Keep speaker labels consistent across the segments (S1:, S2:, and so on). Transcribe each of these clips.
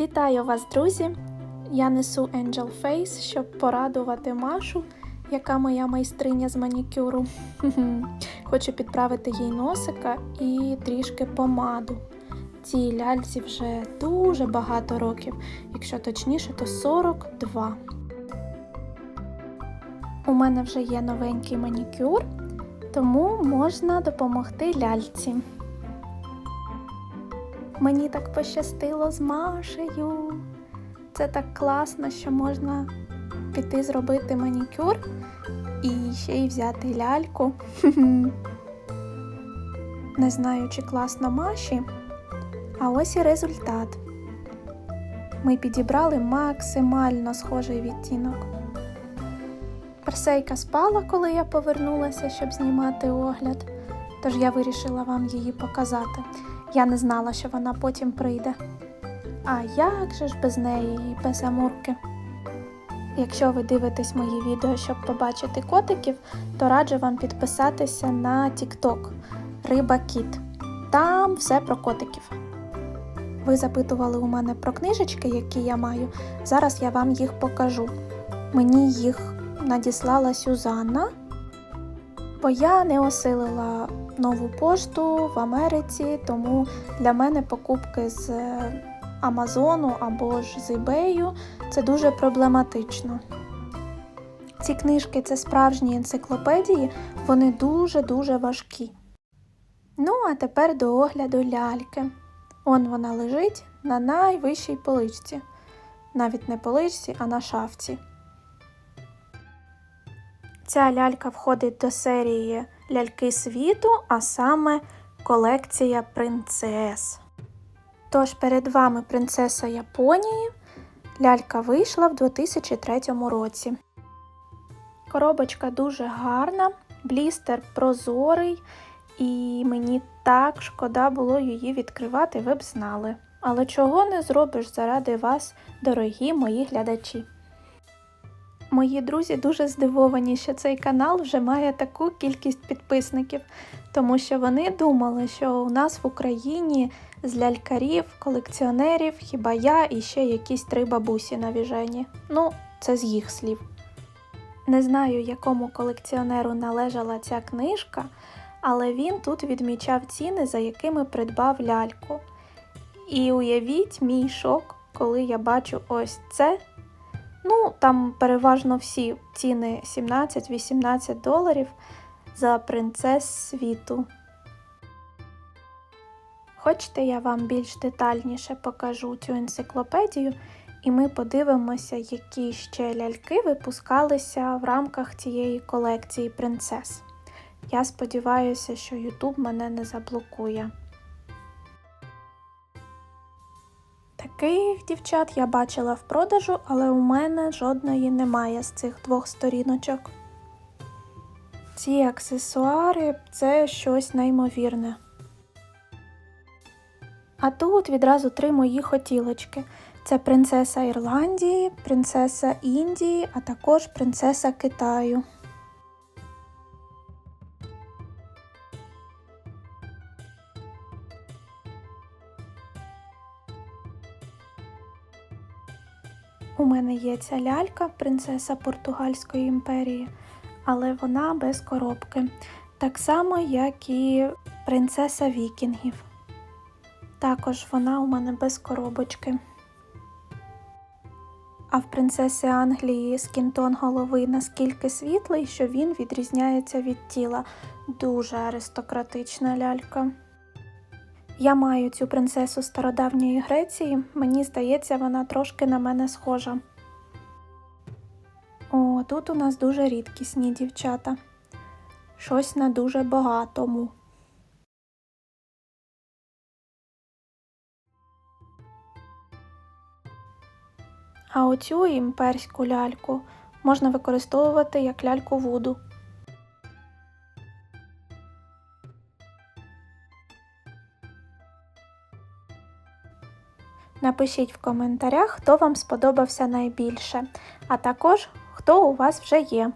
S1: Вітаю вас, друзі! Я несу Angel Face, щоб порадувати Машу, яка моя майстриня з манікюру. Хочу підправити їй носика і трішки помаду. Цій ляльці вже дуже багато років, якщо точніше, то 42. У мене вже є новенький манікюр, тому можна допомогти ляльці. Мені так пощастило з Машею. Це так класно, що можна піти зробити манікюр і ще й взяти ляльку. Не знаю, чи класно Маші, а ось і результат. Ми підібрали максимально схожий відтінок. Персейка спала, коли я повернулася, щоб знімати огляд, тож я вирішила вам її показати. Я не знала, що вона потім прийде. А як же ж без неї і без амурки? Якщо ви дивитесь мої відео, щоб побачити котиків, то раджу вам підписатися на TikTok Риба Кіт. Там все про котиків. Ви запитували у мене про книжечки, які я маю. Зараз я вам їх покажу. Мені їх надіслала Сюзанна, бо я не осилила нову пошту в Америці, тому для мене покупки з Амазону або ж з eBay це дуже проблематично. Ці книжки це справжні енциклопедії, вони дуже-дуже важкі. Ну, а тепер до огляду ляльки. Он вона лежить на найвищій поличці. Навіть не поличці, а на шафці. Ця лялька входить до серії ляльки світу, а саме колекція принцес. Тож перед вами принцеса Японії. Лялька вийшла в 2003 році. Коробочка дуже гарна, блістер прозорий, і мені так шкода було її відкривати, ви б знали. Але чого не зробиш заради вас, дорогі мої глядачі. Мої друзі дуже здивовані, що цей канал вже має таку кількість підписників, тому що вони думали, що у нас в Україні з лялькарів, колекціонерів, хіба я і ще якісь три бабусі на віжені. Ну, це з їх слів. Не знаю, якому колекціонеру належала ця книжка, але він тут відмічав ціни, за якими придбав ляльку. І уявіть мій шок, коли я бачу ось це. Ну, там переважно всі ціни 17-18 доларів за принцес світу. Хочете, я вам більш детальніше покажу цю енциклопедію, і ми подивимося, які ще ляльки випускалися в рамках цієї колекції принцес. Я сподіваюся, що YouTube мене не заблокує. Таких дівчат я бачила в продажу, але у мене жодної немає з цих двох сторіночок. Ці аксесуари це щось неймовірне. А тут відразу три мої хотілочки: це принцеса Ірландії, принцеса Індії, а також принцеса Китаю. Ця лялька, принцеса Португальської імперії, але вона без коробки. Так само, як і принцеса Вікінгів. Також вона у мене без коробочки. А в принцеси Англії скінтон голови наскільки світлий, що він відрізняється від тіла. Дуже аристократична лялька. Я маю цю принцесу стародавньої Греції, мені здається, вона трошки на мене схожа. Тут у нас дуже рідкісні дівчата. Щось на дуже багатому. А оцю імперську ляльку можна використовувати як ляльку вуду. Напишіть в коментарях, хто вам сподобався найбільше, а також хто у вас вже є.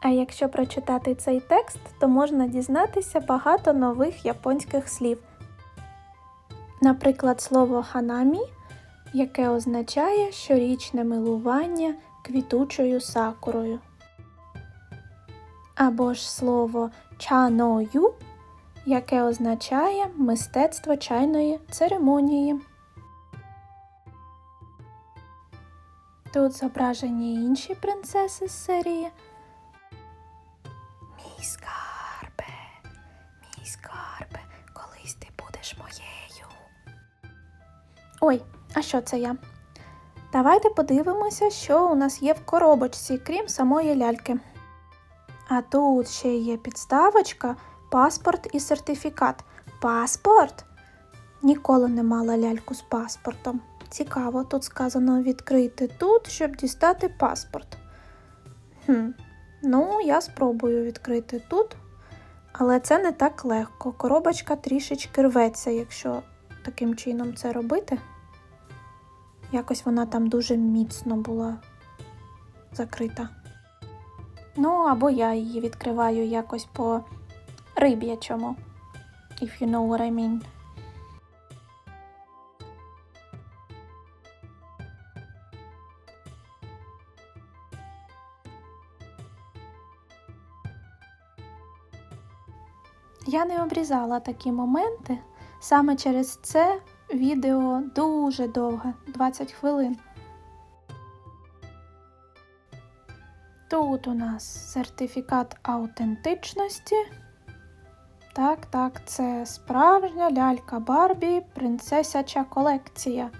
S1: А якщо прочитати цей текст, то можна дізнатися багато нових японських слів. Наприклад, слово ханамі, яке означає щорічне милування квітучою сакурою. Або ж слово чаною, яке означає мистецтво чайної церемонії. Тут зображені інші принцеси з серії. Мій скарбе, колись ти будеш моєю. Ой, а що це я? Давайте подивимося, що у нас є в коробочці, крім самої ляльки. А тут ще є підставочка, паспорт і сертифікат. Паспорт? Ніколи не мала ляльку з паспортом. Цікаво, тут сказано відкрити тут, щоб дістати паспорт. Хм, ну, я спробую відкрити тут, але це не так легко. Коробочка трішечки рветься, якщо таким чином це робити. Якось вона там дуже міцно була закрита. Ну, або я її відкриваю якось по риб'ячому. If you know what I mean. Я не обрізала такі моменти. Саме через це відео дуже довге 20 хвилин. Тут у нас сертифікат аутентичності. Так, так, це справжня лялька Барбі, принцесяча колекція.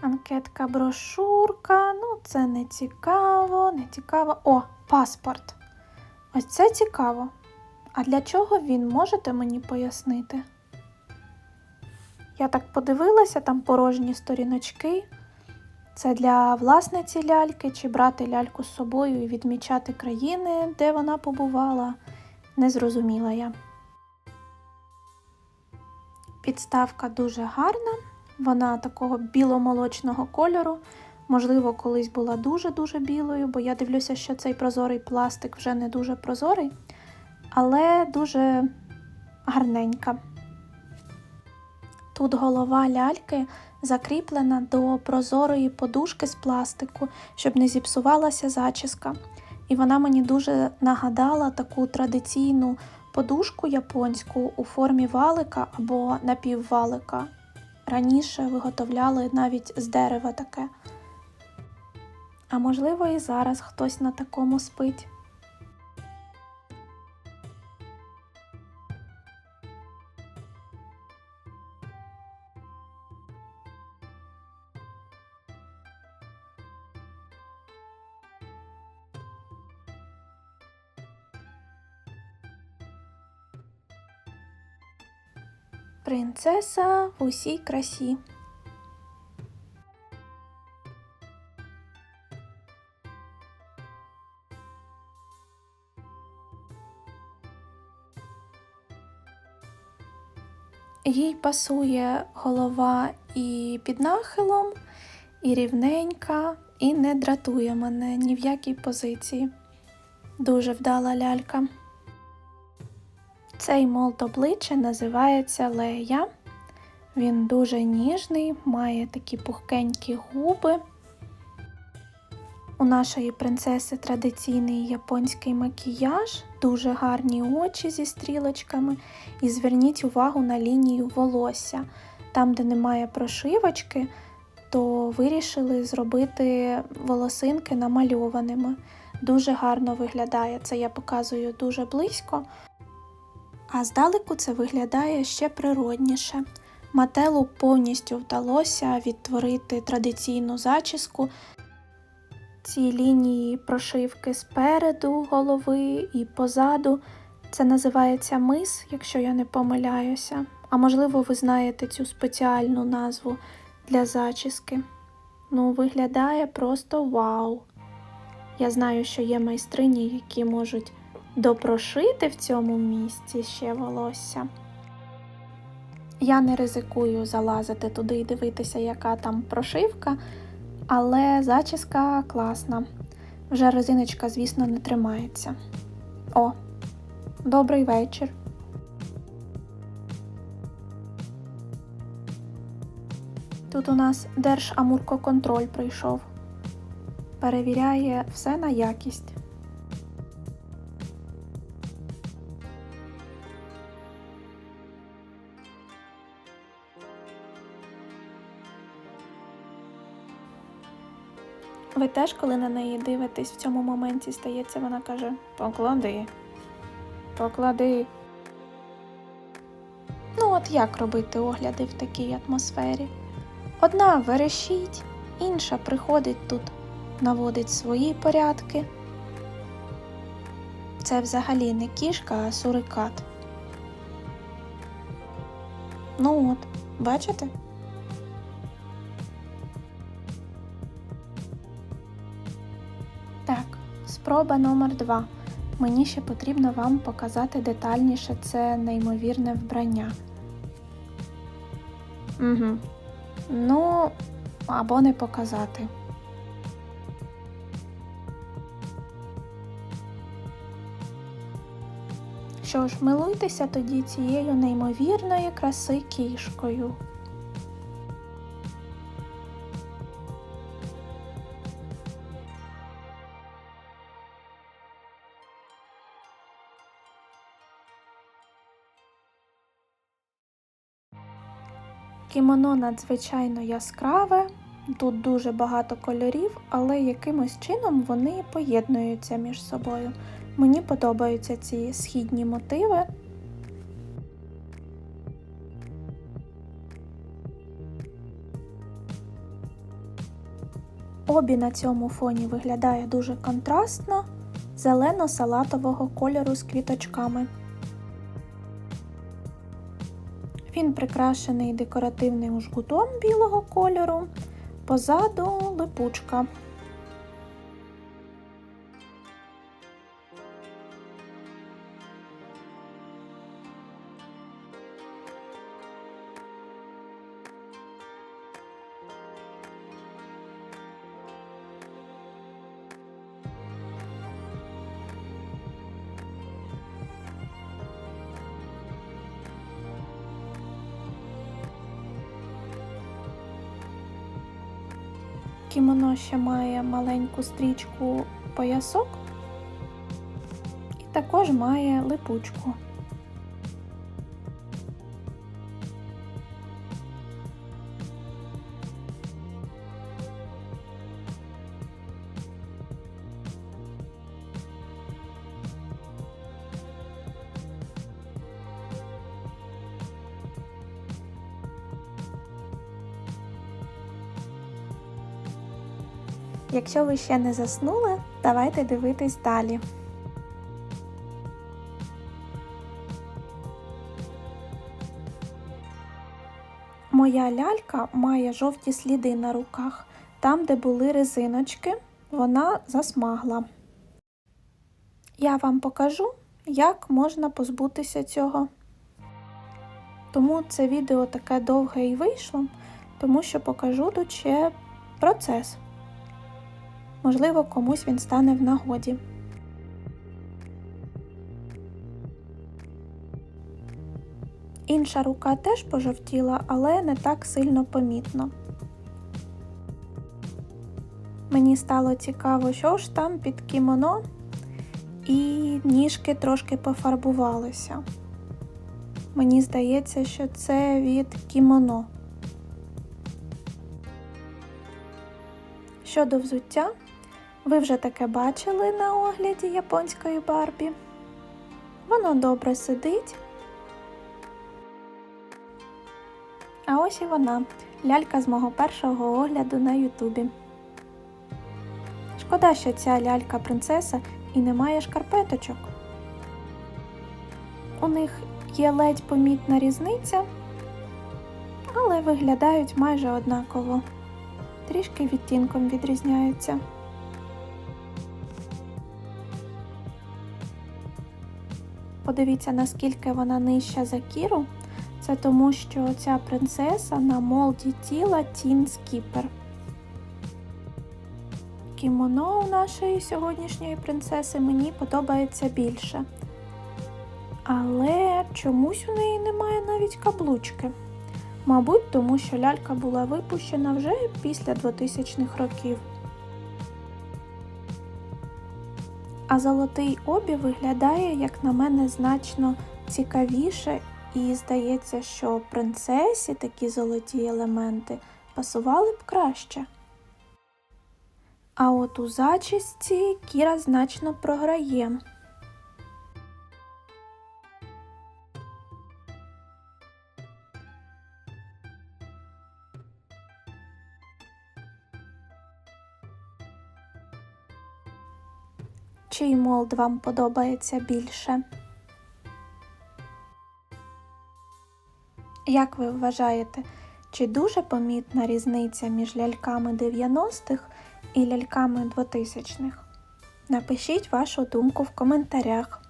S1: Анкетка брошурка. Ну, це не цікаво, не цікаво. О, паспорт. Ось це цікаво. А для чого він можете мені пояснити? Я так подивилася, там порожні сторіночки. Це для власниці ляльки чи брати ляльку з собою і відмічати країни, де вона побувала. Не зрозуміла я. Підставка дуже гарна, вона такого біломолочного кольору. Можливо, колись була дуже-дуже білою, бо я дивлюся, що цей прозорий пластик вже не дуже прозорий, але дуже гарненька. Тут голова ляльки закріплена до прозорої подушки з пластику, щоб не зіпсувалася зачіска. І вона мені дуже нагадала таку традиційну подушку японську у формі валика або напіввалика. Раніше виготовляли навіть з дерева таке. А можливо, і зараз хтось на такому спить. Принцеса в усій красі. Їй пасує голова і під нахилом, і рівненька, і не дратує мене ні в якій позиції. Дуже вдала лялька. Цей молд обличчя називається Лея. Він дуже ніжний, має такі пухкенькі губи. У нашої принцеси традиційний японський макіяж, дуже гарні очі зі стрілочками. І зверніть увагу на лінію волосся. Там, де немає прошивочки, то вирішили зробити волосинки намальованими. Дуже гарно виглядає. Це я показую дуже близько. А здалеку це виглядає ще природніше. Мателу повністю вдалося відтворити традиційну зачіску. Ці лінії прошивки спереду голови і позаду. Це називається мис, якщо я не помиляюся. А можливо, ви знаєте цю спеціальну назву для зачіски. Ну, виглядає просто вау. Я знаю, що є майстрині, які можуть допрошити в цьому місці ще волосся. Я не ризикую залазити туди і дивитися, яка там прошивка, але зачіска класна. Вже резиночка, звісно, не тримається. О, добрий вечір. Тут у нас Держамуркоконтроль прийшов. Перевіряє все на якість. Ви теж, коли на неї дивитесь, в цьому моменті стається, вона каже: Поклади, поклади. Ну, от як робити огляди в такій атмосфері? Одна верещить, інша приходить тут, наводить свої порядки. Це взагалі не кішка, а сурикат. Ну от, бачите? Спроба номер два. Мені ще потрібно вам показати детальніше це неймовірне вбрання. Угу. Ну, або не показати. Що ж, милуйтеся тоді цією неймовірної краси кішкою. Кімоно надзвичайно яскраве, тут дуже багато кольорів, але якимось чином вони поєднуються між собою. Мені подобаються ці східні мотиви. Обі на цьому фоні виглядає дуже контрастно, зелено-салатового кольору з квіточками. Він прикрашений декоративним жгутом білого кольору, позаду липучка. Кімоно ще має маленьку стрічку поясок і також має липучку. Якщо ви ще не заснули, давайте дивитись далі. Моя лялька має жовті сліди на руках. Там, де були резиночки, вона засмагла. Я вам покажу, як можна позбутися цього. Тому це відео таке довге і вийшло, тому що покажу тут ще процес. Можливо, комусь він стане в нагоді. Інша рука теж пожовтіла, але не так сильно помітно. Мені стало цікаво, що ж там під кімоно, і ніжки трошки пофарбувалися. Мені здається, що це від кімоно. Щодо взуття, ви вже таке бачили на огляді японської Барбі. Воно добре сидить. А ось і вона, лялька з мого першого огляду на Ютубі. Шкода, що ця лялька принцеса і не має шкарпеточок. У них є ледь помітна різниця, але виглядають майже однаково. Трішки відтінком відрізняються. Подивіться, наскільки вона нижча за Кіру. Це тому, що ця принцеса на молді тіла Тін Скіпер. кімоно у нашої сьогоднішньої принцеси мені подобається більше. Але чомусь у неї немає навіть каблучки. Мабуть, тому що лялька була випущена вже після 2000-х років. А золотий обі виглядає, як на мене, значно цікавіше, і здається, що принцесі такі золоті елементи пасували б краще. А от у зачісті Кіра значно програє. Чий молд вам подобається більше? Як ви вважаєте, чи дуже помітна різниця між ляльками 90-х і ляльками 2000-х? Напишіть вашу думку в коментарях.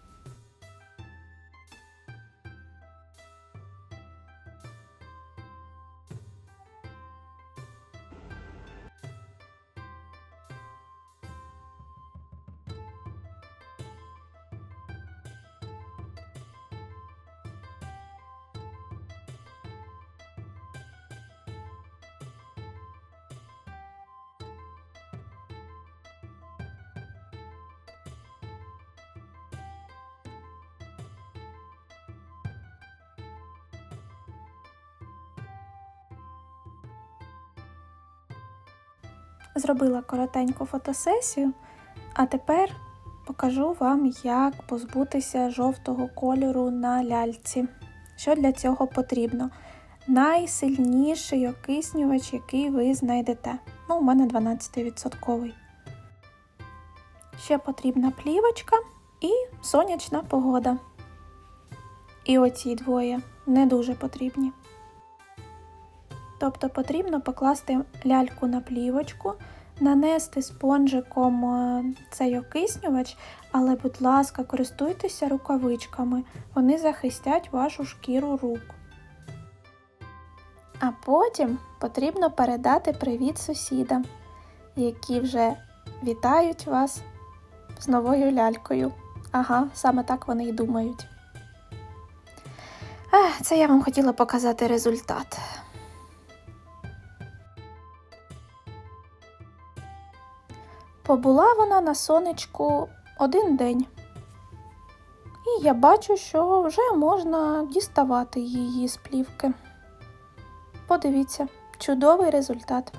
S1: Зробила коротеньку фотосесію, а тепер покажу вам, як позбутися жовтого кольору на ляльці. Що для цього потрібно? Найсильніший окиснювач, який ви знайдете. Ну, у мене 12%. Ще потрібна плівочка і сонячна погода. І оці двоє не дуже потрібні. Тобто потрібно покласти ляльку на плівочку, нанести спонжиком е, цей окиснювач, але, будь ласка, користуйтеся рукавичками, вони захистять вашу шкіру рук. А потім потрібно передати привіт сусідам, які вже вітають вас з новою лялькою. Ага, саме так вони й думають. Це я вам хотіла показати результат. Побула вона на сонечку один день. І я бачу, що вже можна діставати її з плівки. Подивіться, чудовий результат.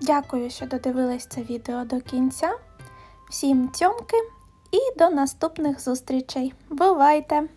S1: Дякую, що додивились це відео до кінця. Всім цьомки і до наступних зустрічей. Бувайте!